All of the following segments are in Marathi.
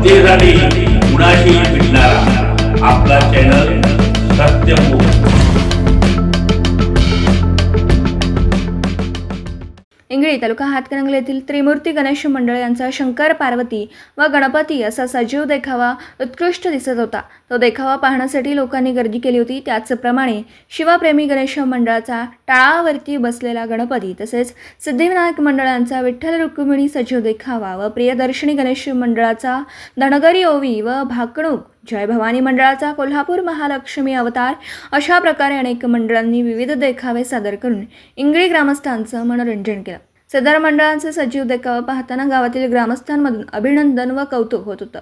जनतेसाठी कुणाशी भेटणारा? आपला चॅनल सत्यमुख इंगळी तालुका हातकणंगले येथील त्रिमूर्ती गणेश मंडळ यांचा शंकर पार्वती व गणपती असा सजीव देखावा उत्कृष्ट दिसत होता. तो देखावा पाहण्यासाठी लोकांनी गर्दी केली होती. त्याचप्रमाणे शिवप्रेमी गणेश मंडळाचा टाळावरती बसलेला गणपती तसेच सिद्धिविनायक मंडळांचा विठ्ठल रुक्मिणी सजीव देखावा व प्रियदर्शनी गणेश मंडळाचा धनगरी ओवी व भाकणूक जय भवानी मंडळाचा कोल्हापूर महालक्ष्मी अवतार अशा प्रकारे अनेक मंडळांनी विविध देखावे सादर करून इंगळी ग्रामस्थांचं मनोरंजन केलं. सदर मंडळांचे सजीव देखावा पाहताना गावातील ग्रामस्थांमधून अभिनंदन व कौतुक होत होतं.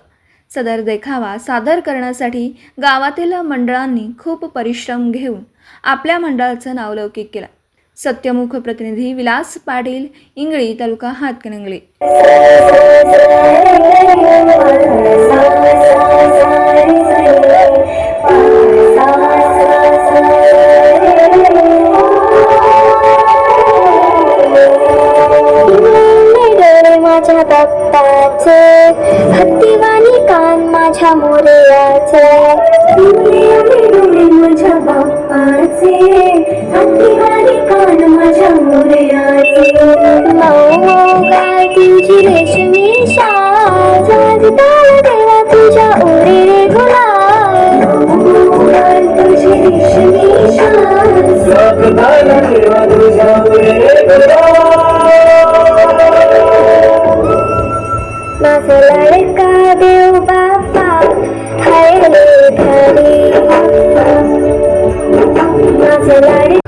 सदर देखावा सादर करण्यासाठी गावातील मंडळांनी खूप परिश्रम घेऊन आपल्या मंडळाचं नावलौकिक केलं. सत्यमुख प्रतिनिधी विलास पाटील इंगळी तालुका हातकणंगले. बाप्पाचे हत्तीवाणी कान माझ्या मोरयाचे. डोळे माझ्या बाप्पाचे. हत्तीवाणी कान माझ्या मोरयाचे. मऊ काय तुझी रेशमी शाल. देवा तुझ्या ओरे. लड़का देव बापा हाय रे घरी माझा